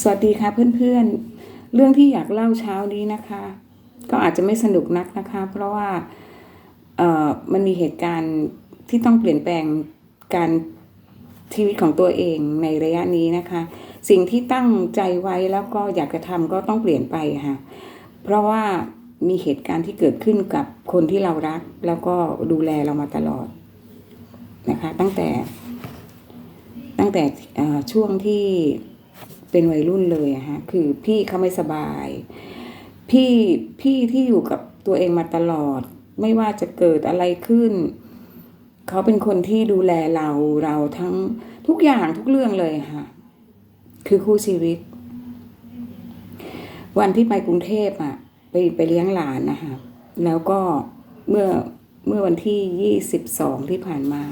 สวัสดีค่ะเพื่อนๆ เรื่องที่อยากเล่าเช้านี้นะคะ ก็อาจจะไม่สนุกนักนะคะ เพราะว่าเอ่อมันมีเหตุการณ์ที่ต้องเปลี่ยนแปลงการชีวิตของตัวเองในระยะนี้นะคะ สิ่งที่ตั้งใจไว้แล้วก็อยากจะทำก็ต้องเปลี่ยนไปค่ะ เพราะว่ามีเหตุการณ์ที่เกิดขึ้นกับคนที่เรารัก แล้วก็ดูแลเรามาตลอดนะคะ ตั้งแต่ตั้งแต่ช่วงที่ เป็นวัยรุ่นเลยอะฮะคือพี่เขาไม่สบาย พี่พี่ที่อยู่กับตัวเองมาตลอด ไม่ว่าจะเกิดอะไรขึ้น เขาเป็นคนที่ดูแลเราเราทั้งทุกอย่างทุกเรื่องเลยค่ะ คือคู่ชีวิต วันที่ไปกรุงเทพอะ ไปไปเลี้ยงหลานนะคะแล้วก็เมื่อเมื่อวันที่ยี่สิบสองที่ผ่านมา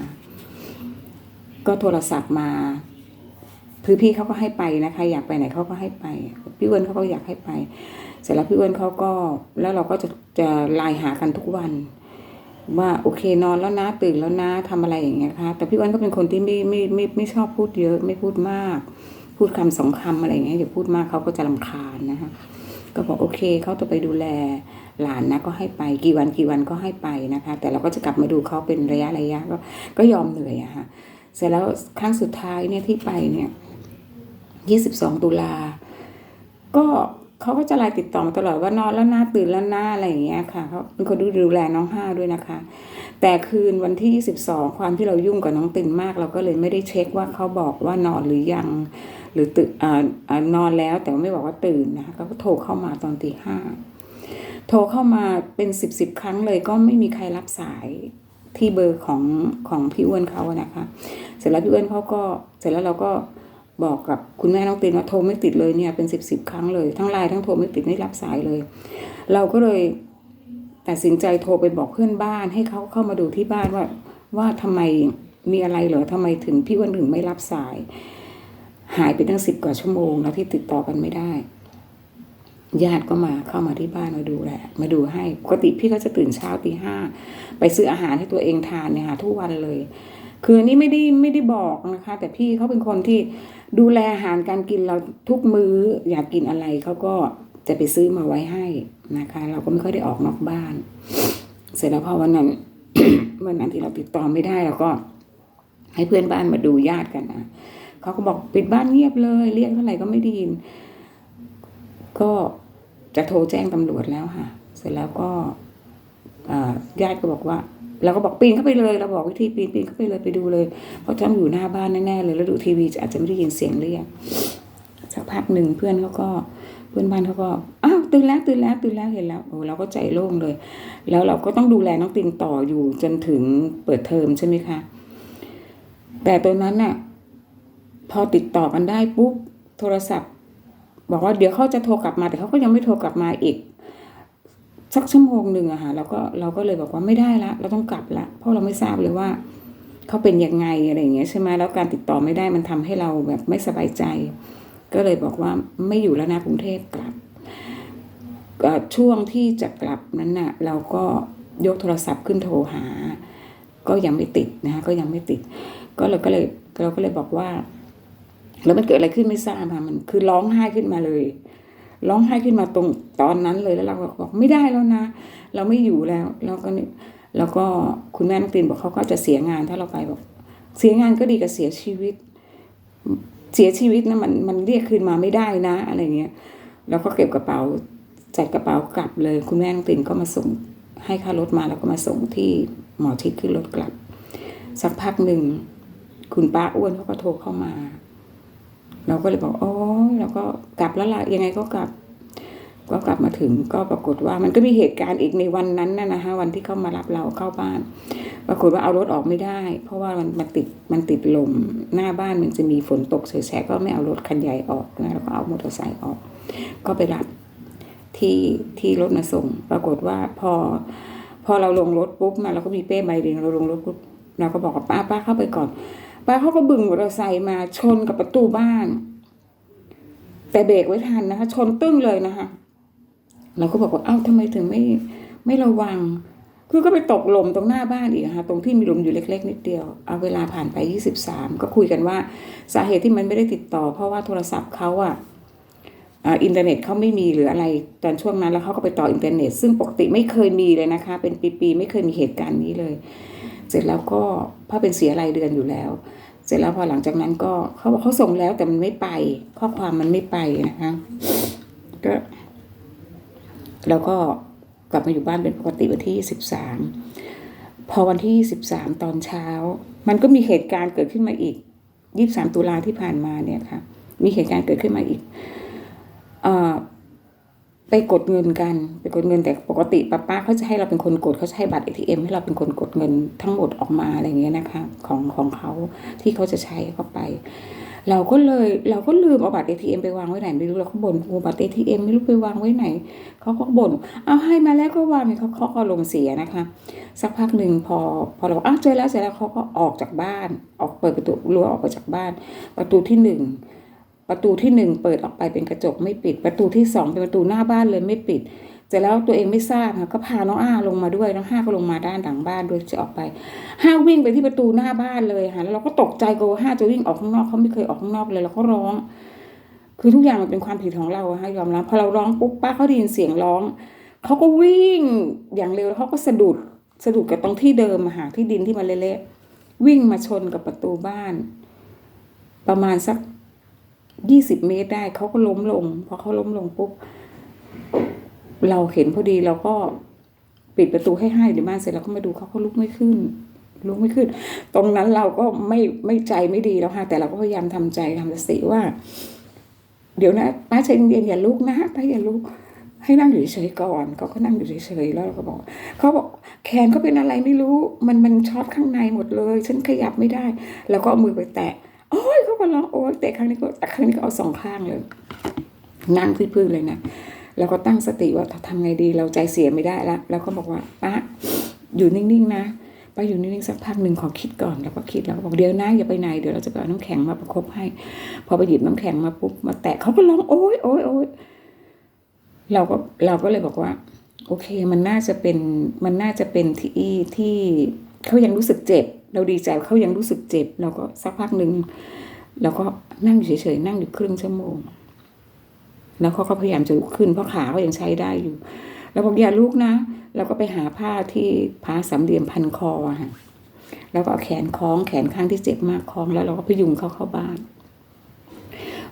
ก็โทรศัพท์มา คือพี่เขาก็ให้ไปนะคะอยากไปไหนเขาก็ให้ไป พี่อ้วนเขาก็อยากให้ไป เสร็จแล้วพี่อ้วนเขาก็แล้วเราก็จะจะไลน์หากันทุกวัน ว่าโอเคนอนแล้วนะตื่นแล้วนะทำอะไรอย่างเงี้ยค่ะแต่พี่อ้วนก็เป็นคนที่ไม่ไม่ไม่ไม่ชอบพูดเยอะไม่พูดมาก พูดคำสองคำอะไรเงี้ยอย่าพูดมากเขาก็จะลำคาญนะคะก็บอกโอเคเขาจะไปดูแลหลานนะก็ให้ไปกี่วันกี่วันก็ให้ไปนะคะ แต่เราก็จะกลับมาดูเขาเป็นระยะระยะก็ก็ยอมเหนื่อยอะค่ะเสร็จแล้วครั้งสุดท้ายเนี่ยที่ไปเนี่ย ยี่สิบสองตุลา ก็เขาก็จะไลน์ติดต่อมาตลอดว่านอนแล้วนะตื่นแล้วนะอะไรอย่างเงี้ยค่ะเขาเป็นคนดูดูแลน้องห้าด้วยนะคะ แต่คืนวันที่22ความที่เรายุ่งกับน้องตินมาก เราก็เลยไม่ได้เช็คว่าเขาบอกว่านอนหรือยัง หรือตื่นอนอนแล้วแต่ไม่บอกว่าตื่นนะคะเขาก็โทรเข้ามาตอนตีห้าโทรเข้ามาเป็นสิบสิบครั้งเลยก็ไม่มีใครรับสายที่เบอร์ของของพี่อ้วนเขานะคะ เสร็จแล้วพี่อ้วนเขาก็เสร็จแล้วเราก็ บอกกับคุณแม่น้องตินว่าโทรไม่ติดเลยเนี่ยเป็นสิบสิบครั้งเลย ทั้งไลน์ทั้งโทรไม่ติดไม่รับสายเลย เราก็เลยตัดสินใจโทรไปบอกเพื่อนบ้านให้เขาเข้ามาดูที่บ้านว่า ว่าทำไมมีอะไรเหรอทำไมถึงพี่อ้วนถึงไม่รับสาย หายไปตั้งสิบกว่าชั่วโมงแล้วที่ติดต่อกันไม่ได้ ญาติก็มาเข้ามาที่บ้านมาดูแลมาดูให้ปกติพี่ก็จะตื่นเช้าตีห้าไปซื้ออาหารให้ตัวเองทานเนี่ยค่ะทุกวันเลย คือนนี้ไม่ได้ไม่ได้บอกนะคะ แต่พี่เขาเป็นคนที่ดูแลอาหารการกินเราทุกมื้ออยากกินอะไรเขาก็จะไปซื้อมาไว้ให้นะคะ เราก็ไม่ค่อยได้ออกนอกบ้าน เสร็จแล้วพอวันนั้นวันนั้นที่เราติดต่อไม่ได้เราก็ ให้เพื่อนบ้านมาดูญาติกันนะเขาก็บอกปิดบ้านเงียบเลย เรียกเท่าไหร่ก็ไม่ได้ยิน ก็จะโทรแจ้งตำรวจแล้วค่ะ เสร็จแล้วก็ญาติก็บอกว่า เราก็บอกปีนเข้าไปเลยเราบอกวิธีปีนปีนเข้าไปเลยไปดูเลย เพราะต้องอยู่หน้าบ้านแน่ๆเลยแล้วดูทีวีอาจจะไม่ได้ยินเสียงเรียกสักพักหนึ่งเพื่อนเขาก็เพื่อนบ้านเขาก็อ้าวตื่นแล้วตื่นแล้วตื่นแล้วเห็นแล้วโอ้เราก็ใจโล่งเลย แล้วเราก็ต้องดูแลน้องตินต่ออยู่จนถึงเปิดเทอมใช่ไหมคะแต่ตอนนั้นน่ะ พอติดต่อกันได้ปุ๊บโทรศัพท์ บอกว่าเดี๋ยวเขาจะโทรกลับมาแต่เขาก็ยังไม่โทรกลับมาอีก สักชั่วโมงหนึ่งอะค่ะเราก็เราก็เลยบอกว่าไม่ได้ละ เราต้องกลับละ เพราะเราไม่ทราบเลยว่าเขาเป็นยังไงอะไรอย่างเงี้ยใช่ไหมแล้วการติดต่อไม่ได้มันทำให้เราแบบไม่สบายใจ ก็เลยบอกว่าไม่อยู่แล้วนะกรุงเทพกลับช่วงที่จะกลับนั้นน่ะเราก็ยกโทรศัพท์ขึ้นโทรหา ก็ยังไม่ติดนะคะก็ยังไม่ติด ก็เราก็เลยเราก็เลยบอกว่า แล้วมันเกิดอะไรขึ้นไม่ทราบค่ะมันคือร้องไห้ขึ้นมาเลย ร้องไห้ขึ้นมาตรงตอนนั้นเลยแล้วเราก็บอกไม่ได้แล้วนะ เราไม่อยู่แล้วแล้วก็นี่แล้วก็คุณแม่น้องตินบอกเขาก็จะเสียงานถ้าเราไปบอก เสียงานก็ดีกับเสียชีวิต เสียชีวิตนะมันมันเรียกคืนมาไม่ได้นะ อะไรเงี้ยแล้วก็เก็บกระเป๋าจัดกระเป๋ากลับเลย คุณแม่น้องตินก็มาส่งให้ค่ารถมาแล้วก็มาส่งที่หมอชิดขึ้นรถกลับ สักพักหนึ่งคุณป้าอ้วนเขาก็โทรเข้ามา เราก็เลยบอกโอ้ยเราก็กลับแล้วล่ะยังไงก็กลับ ก็กลับมาถึงก็ปรากฏว่ามันก็มีเหตุการณ์อีกในวันนั้นนะนะคะวันที่เขามารับเราเข้าบ้าน ปรากฏว่าเอารถออกไม่ได้ เพราะว่ามันมันติดมันติดลมหน้าบ้านมันจะมีฝนตกเฉยๆก็ไม่เอารถคันใหญ่ออกนะแล้วก็เอามอเตอร์ไซค์ออก ก็ไปรับที่ที่รถมาส่ง ปรากฏว่าพอ พอเราลงรถปุ๊บมาเราก็มีเป้ใบเดียวเราลงรถปุ๊บเราก็บอกกับป้าป้าเข้าไปก่อน ป้าเขาก็บึงมอเตอร์ไซค์มาชนกับประตูบ้าน แต่เบรกไว้ทันนะคะ ชนตึ้งเลยนะคะเราก็บอกว่าเอ้าทำไมถึงไม่ไม่ระวัง คือก็ไปตกหลมตรงหน้าบ้านอีกค่ะตรงที่มีหลุมอยู่เล็ก ๆ นิดเดียว เอาเวลาผ่านไป 23 ก็คุยกันว่าสาเหตุที่มันไม่ได้ติดต่อ เพราะว่าโทรศัพท์เขาอะอ่าอินเทอร์เน็ตเขาไม่มีหรืออะไรตอนช่วงนั้นแล้วเขาก็ไปต่ออินเทอร์เน็ต ซึ่งปกติไม่เคยมีเลยนะคะ เป็นปีๆไม่เคยมีเหตุการณ์นี้เลย เสร็จแล้วก็พราะเป็นเสียรายเดือนอยู่แล้ว เสร็จแล้วพอหลังจากนั้นก็เขาบอกเขาส่งแล้วแต่มันไม่ไป ข้อความมันไม่ไปนะคะก็แล้วก็กลับมาอยู่บ้านเป็นปกติวันที่สิบสามพอวันที่สิบสามตอนเช้า มันก็มีเหตุการณ์เกิดขึ้นมาอีกยี่สามตุลาที่ผ่านมาเนี่ยค่ะ มีเหตุการณ์เกิดขึ้นมาอีกเอ่อ ไปกดเงินกัน ไปกดเงินแต่ปกติป้าป้าเขาจะให้เราเป็นคนกดเขาจะให้บัตร ATM ให้เราเป็นคนกดเงินทั้งหมดออกมาอะไรเงี้ยนะคะของของเขาที่เขาจะใช้เข้าไป เราก็เลยเราก็ลืมเอาบัตร ATM ไปวางไว้ไหนไม่รู้เราก็บ่นโอ้บัตร ATM ไม่รู้ไปวางไว้ไหนเขาก็บ่นเอาให้มาแล้วก็วางเขาเขาก็ลงเสียนะคะ สักพักหนึ่งพอพอเราอ้าวเจอแล้วเสร็จแล้วเขาก็ออกจากบ้าน ออกเปิดประตูรั้วออกไปจากบ้าน ประตูที่หนึ่ง ประตูที่หนึ่งเปิดออกไปเป็นกระจกไม่ปิด ประตูที่สองเป็นประตูหน้าบ้านเลยไม่ปิดเสร็จแล้วตัวเองไม่ทราบค่ะก็พาน้องอ้าลงมาด้วยน้องห้าก็ลงมาด้านหลังบ้านด้วยจะออกไปห้าวิ่งไปที่ประตูหน้าบ้านเลยค่ะแล้วเราก็ตกใจกลัวห้าจะวิ่งออกข้างนอกเขาไม่เคยออกข้างนอกเลยเราก็ร้อง คือทุกอย่างมันเป็นความผิดของเราค่ะยอมรับพอเราร้องปุ๊บป้าเขาได้ยินเสียงร้องเขาก็วิ่งอย่างเร็วแล้วเขาก็สะดุดสะดุดกับตรงที่เดิมอะค่ะที่ดินที่มันเละๆวิ่งมาชนกับประตูบ้าน ประมาณสัก ยี่สิบเมตรได้เขาก็ล้มลงพอเขาล้มลงปุ๊บเราเห็นพอดีเราก็ปิดประตูให้ให้ในบ้านเสร็จแล้วก็มาดูเขาก็ลุกไม่ขึ้นลุกไม่ขึ้น ตรงนั้นเราก็ไม่ไม่ใจไม่ดีแล้วค่ะแต่เราก็พยายามทำใจทำสติว่า เดี๋ยวนะป้าใจเย็นอย่าลุกนะป้าอย่าลุกให้นั่งอยู่เฉยก่อนเขาก็นั่งอยู่เฉยๆแล้วเราก็บอกเขาบอกแขนเขาเป็นอะไรไม่รู้ มันมันช็อตข้างในหมดเลย ฉันขยับไม่ได้ แล้วก็เอามือไปแตะ โอ้ยเขาก็ร้องโอ้ยแต่ครั้งนี้ก็แต่ครั้งนี้ก็เอาสองข้างเลย นั่งพื้นๆเลยนะแล้วก็ตั้งสติว่าทำไงดีเราใจเสียไม่ได้ละแล้วก็บอกว่าป้าอยู่นิ่งๆนะป้าอยู่นิ่งๆสักพักหนึ่งขอคิดก่อนแล้วก็คิดแล้วก็บอกเดี๋ยวนะอย่าไปไหนเดี๋ยวเราจะไปเอาน้ำแข็งมาประคบให้ พอไปหยิบน้ำแข็งมาปุ๊บมาแตะเขาก็ร้องโอ๊ยโอ๊ยโอ๊ยเราก็เราก็เลยบอกว่า โอเค มันน่าจะเป็นมันน่าจะเป็นที่ที่เขายังรู้สึกเจ็บ เราดีใจเขายังรู้สึกเจ็บ เราก็สักพักหนึ่งเราก็นั่งเฉยๆนั่งอยู่ครึ่งชั่วโมง แล้วเขาก็พยายามจะลุกขึ้นเพราะขาเขายังใช้ได้อยู่ แล้วบอกอย่าลุกนะเราก็ไปหาผ้าที่ผ้าสามเหลี่ยมพันคออะค่ะแล้วก็เอาแขนคล้องแขนข้างที่เจ็บมากคล้อง แล้วเราก็พยุงเขาเข้าบ้าน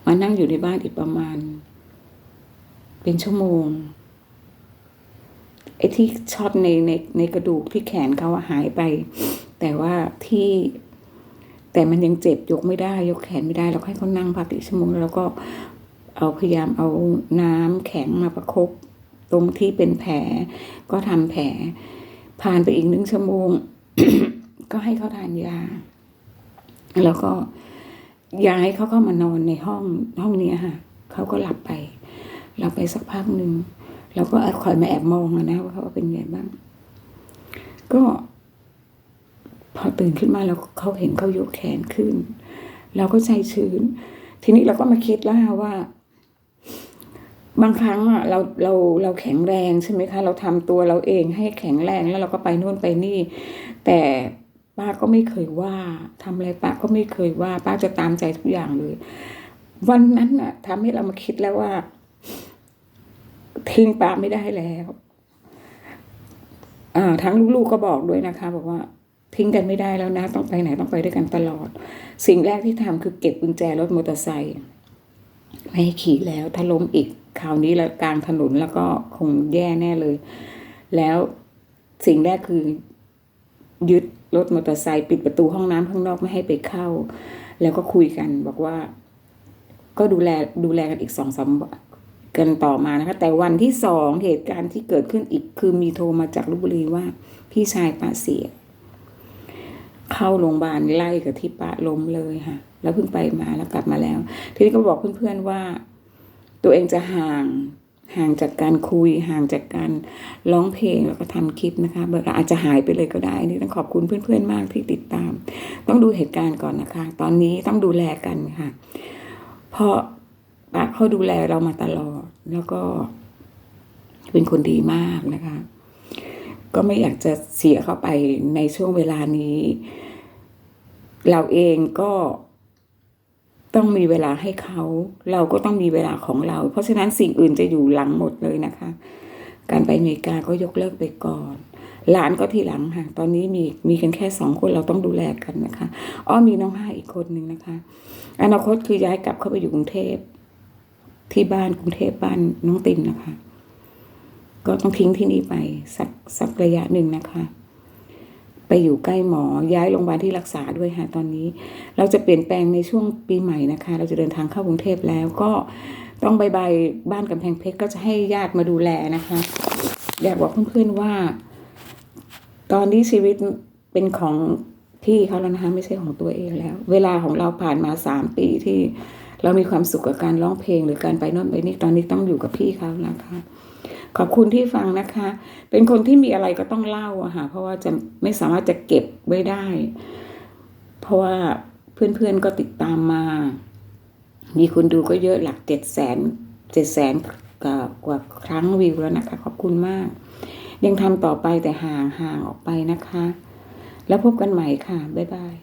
มานั่งอยู่ในบ้านอีกประมาณ เป็นชั่วโมงไอ้ที่ช็อตในในในกระดูกที่แขนเขาหายไป แต่ว่าที่แต่มันยังเจ็บยกไม่ได้ยกแขนไม่ได้เราให้เขานั่งพักอีกชั่วโมงแล้วก็เอาพยายามเอาน้ำแข็งมาประคบตรงที่เป็นแผลก็ทำแผล ผ่านไปอีกหนึ่งชั่วโมง ก็ให้เขาทานยา แล้วก็ย้ายเขาเข้ามานอนในห้องห้องนี้ค่ะเขาก็หลับไปหลับไปสักพักหนึ่งเราก็คอยมาแอบมองนะว่าเขาเป็นไงบ้าง ก็ พอตื่นขึ้นมาแล้วเขาเห็นเขายกแขนขึ้น เราก็ใจชื้น ทีนี้เราก็มาคิดแล้วว่า บางครั้งอะเราเราเราแข็งแรงใช่ไหมคะ เราทำตัวเราเองให้แข็งแรงแล้วเราก็ไปโน่นไปนี่ แต่ป้าก็ไม่เคยว่าทำอะไรป้าก็ไม่เคยว่า ป้าจะตามใจทุกอย่างเลย วันนั้นน่ะทำให้เรามาคิดแล้วว่า ทิ้งป้าไม่ได้แล้ว อ่า ทั้งลูกๆก็บอกด้วยนะคะ บอกว่า ทิ้งกันไม่ได้แล้วนะ ต้องไปไหนต้องไปด้วยกันตลอด สิ่งแรกที่ทำคือเก็บกุญแจรถมอเตอร์ไซค์ไม่ให้ขี่แล้วถ้าล้มอีกคราวนี้แล้วกลางถนนแล้วก็คงแย่แน่เลย แล้วสิ่งแรกคือยึดรถมอเตอร์ไซค์ปิดประตูห้องน้ำข้างนอกไม่ให้ไปเข้า แล้วก็คุยกันบอกว่า ก็ดูแลดูแลกันอีกสองสามวันกันต่อมานะคะ แต่วันที่สองเหตุการณ์ที่เกิดขึ้นอีกคือมีโทรมาจากลบบุรีว่า พี่ชายป้าเสีย เข้าโรงพยาบาลไล่กับที่ป้าล้มเลยค่ะ แล้วเพิ่งไปมาแล้วกลับมาแล้ว ทีนี้ก็บอกเพื่อนๆว่า ตัวเองจะห่างห่างจากการคุยห่างจากการร้องเพลงแล้วก็ทำคลิปนะคะเบอร์อาจจะหายไปเลยก็ได้นี่ต้องขอบคุณเพื่อนๆมากที่ติดตาม ต้องดูเหตุการณ์ก่อนนะคะ ตอนนี้ต้องดูแลกันค่ะ เพราะป้าเขาดูแลเรามาตลอด แล้วก็เป็นคนดีมากนะคะ ก็ไม่อยากจะเสียเข้าไปในช่วงเวลานี้ เราเองก็ต้องมีเวลาให้เขา เราก็ต้องมีเวลาของเรา เพราะฉะนั้นสิ่งอื่นจะอยู่หลังหมดเลยนะคะ การไปอเมริกาก็ยกเลิกไปก่อน หลานก็ทีหลังค่ะ ตอนนี้มีมีกันแค่สองคนเราต้องดูแลกันนะคะ อ้อมีน้องห้าอีกคนหนึ่งนะคะ อนาคตคือย้ายกลับเข้าไปอยู่กรุงเทพที่บ้านกรุงเทพบ้านน้องตินนะคะ ก็ต้องทิ้งที่นี่ไปสักสักระยะหนึ่งนะคะ ไปอยู่ใกล้หมอย้ายโรงพยาบาลที่รักษาด้วยค่ะตอนนี้ เราจะเปลี่ยนแปลงในช่วงปีใหม่นะคะ เราจะเดินทางเข้ากรุงเทพแล้วก็ต้องบายบายบ้านกำแพงเพชรก็จะให้ญาติมาดูแลนะคะอยากบอกเพื่อนๆว่า ตอนนี้ชีวิตเป็นของพี่เขาแล้วนะคะไม่ใช่ของตัวเองแล้ว เวลาของเราผ่านมาสามปีที่เรามีความสุขกับการร้องเพลงหรือการไปโน่นไปนี่ตอนนี้ต้องอยู่กับพี่เขานะคะ ขอบคุณที่ฟังนะคะ เป็นคนที่มีอะไรก็ต้องเล่าอะค่ะ เพราะว่าจะไม่สามารถจะเก็บไว้ได้ เพราะว่าเพื่อนๆก็ติดตามมา มีคนดูก็เยอะหลักเจ็ดแสนเจ็ดแสนกว่าครั้งวิวแล้วนะคะ ขอบคุณมาก ยังทำต่อไปแต่ห่างห่างออกไปนะคะ แล้วพบกันใหม่ค่ะ บ๊ายบาย